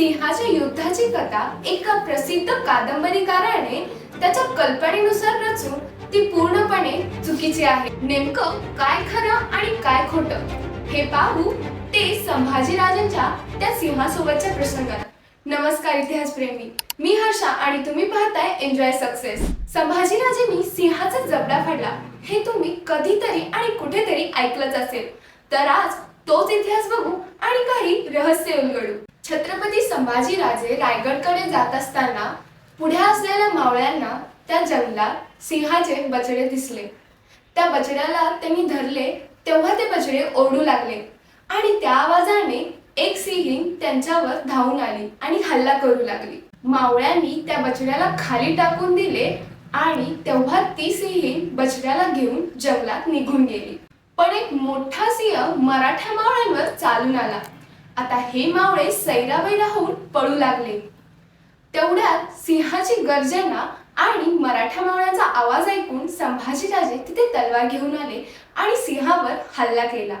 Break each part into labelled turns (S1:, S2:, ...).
S1: सिंहाच्या युद्धाची कथा एका प्रसिद्ध कादंबरीकाराने त्याच्या कल्पनेनुसार रचून ती पूर्णपणे चुकीची आहे. नेमकं काय खरं आणि काय खोटं? हे पाहू ते संभाजीराजांच्या त्या सिंहासोबतच्या प्रसंगात. नमस्कार इतिहास प्रेमी मी हर्षा आणि तुम्ही पाहताय एन्जॉय सक्सेस संभाजीराजेंनी सिंहाचा जबडा फाडला. हे तुम्ही कधीतरी आणि कुठेतरी ऐकलंच असेल. तर आज तोच इतिहास बघू आणि काही रहस्य उलगडू. छत्रपती संभाजीराजे रायगडकडे जात असताना पुढे असलेल्या मावळ्यांना त्या जंगलात सिंहाचे बछडे दिसले. त्या बछड्याला त्यांनी धरले तेव्हा ते बछडे ओरडू लागले आणि त्या आवाजाने एक सिंहिंग त्यांच्यावर धावून आली आणि हल्ला करू लागली. मावळ्यांनी त्या बछड्याला खाली टाकून दिले आणि तेव्हा ती सिंहीण बछड्याला घेऊन जंगलात निघून गेली. पण एक मोठा सिंह मराठा मावळ्यांवर चालून आला. आता हे मावळे सैरावैरा होऊन पळू लागले. तेवढ्यात सिंहाची गर्जना आणि मराठा मावळ्यांचा आवाज ऐकून संभाजीराजे तिथे तलवार घेऊन आले आणि सिंहावर हल्ला केला.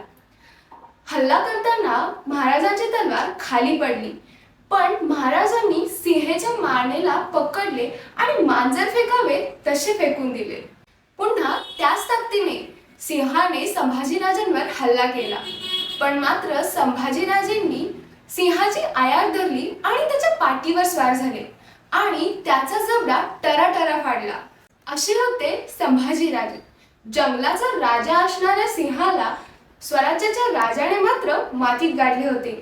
S1: हल्ला करताना महाराजांची तलवार खाली पडली. पण महाराजांनी सिंहेच्या मानेला पकडले आणि मांजर फेकावे तसे फेकून दिले. पुन्हा त्याच ताकदीने सिंहाने संभाजीराजांवर हल्ला केला. पण मात्र संभाजीराजेंनी सिंहाची आयार धरली आणि त्याच्या पाठीवर स्वार झाले. आणि त्याचा जबडा टराटरा फाडला. असे होते संभाजीराजे. जंगलाचा राजा असणाऱ्या सिंहाला स्वराज्याच्या राजाने मात्र मातीत गाडले होते.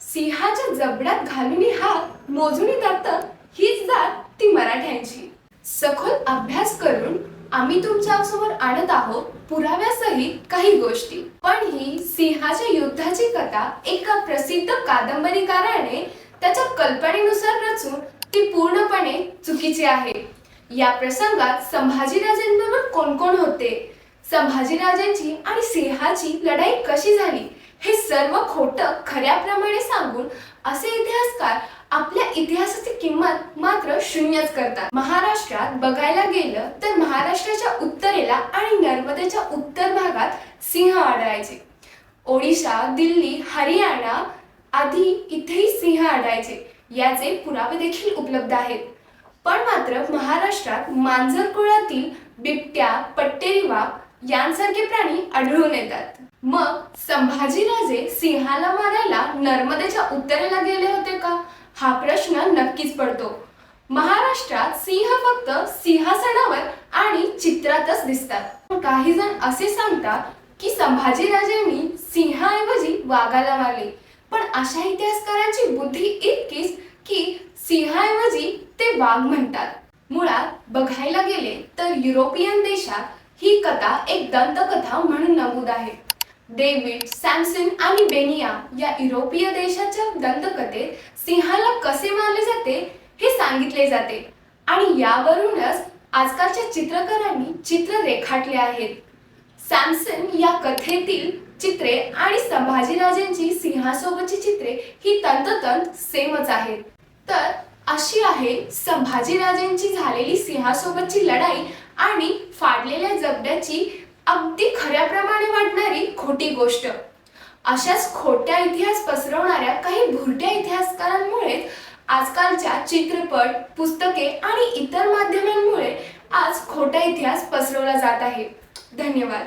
S1: सिंहाच्या जबड्यात घालून हात मोजून जातं हीच जात ती मराठ्यांची. सखोल अभ्यास करून आम्ही तुमच्यासमोर आणत आहोत पुराव्यासहित काही गोष्टी. पण ही सिंहाच्या युद्धाची कथा एका प्रसिद्ध कादंबरीकाराने त्याच्या कल्पनेनुसार रचून ती पूर्णपणे चुकीची आहे. या प्रसंगात संभाजीराजेंबरोबर कोण कोण होते? संभाजीराजांची आणि सिंहाची लढाई कशी झाली? हे सर्व खोटं खऱ्याप्रमाणे सांगून असे इतिहासकार आपल्या इतिहासाचे किंमत मात्र शून्यच करतात. महाराष्ट्रात बघायला गेलं तर महाराष्ट्राच्या उत्तरेला आणि नर्मदेच्या उत्तर भागात सिंह आढळायचे. ओडिशा दिल्ली हरियाणा आधी इथेही सिंह आढळायचे. याचे पुरावे देखील उपलब्ध आहेत. पण मात्र महाराष्ट्रात मांजर कुळातील बिबट्या पट्टेरी वाघ यांसारखे प्राणी आढळून येतात. मग संभाजीराजे सिंहाला मारायला नर्मदेच्या उत्तरेला गेले होते का? हा प्रश्न नक्कीच पडतो. महाराष्ट्रात सिंह फक्त सिंहासनावर आणि चित्रातच दिसतात. काही जण असे सांगतात की संभाजीराजांनी सिंहाऐवजी वाघाला मारले. पण अशा इतिहासकारांची बुद्धी इतकीच की सिंहाऐवजी ते वाघ म्हणतात. मुळात बघायला गेले तर युरोपियन देशात ही कथा एक दंतकथा म्हणून नमूद आहे. डेव्हिड सॅमसन आणि बेनिया या युरोपीय देशाच्या दंतकथेत सिंहाला कसे मारले जाते हे सांगितले जाते. आणि यावरूनच आजकालच्या चित्रकारांनी चित्र रेखाटले आहेत. सॅमसन या कथेतील चित्रे आणि संभाजीराजांची सिंहासोबतची चित्रे ही तंतोतंत सेमच आहेत. तर अशी आहे संभाजीराजांची झालेली सिंहासोबतची लढाई आणि फाडलेल्या जबड्याची अगदी खऱ्याप्रमाणे वाटणारी खोटी गोष्ट. अशाच खोट्या इतिहास पसरवणाऱ्या काही भुरट्या इतिहासकारांमुळेच आजकालच्या चित्रपट पुस्तके आणि इतर माध्यमांमुळे आज खोटा इतिहास पसरवला जात आहे. धन्यवाद.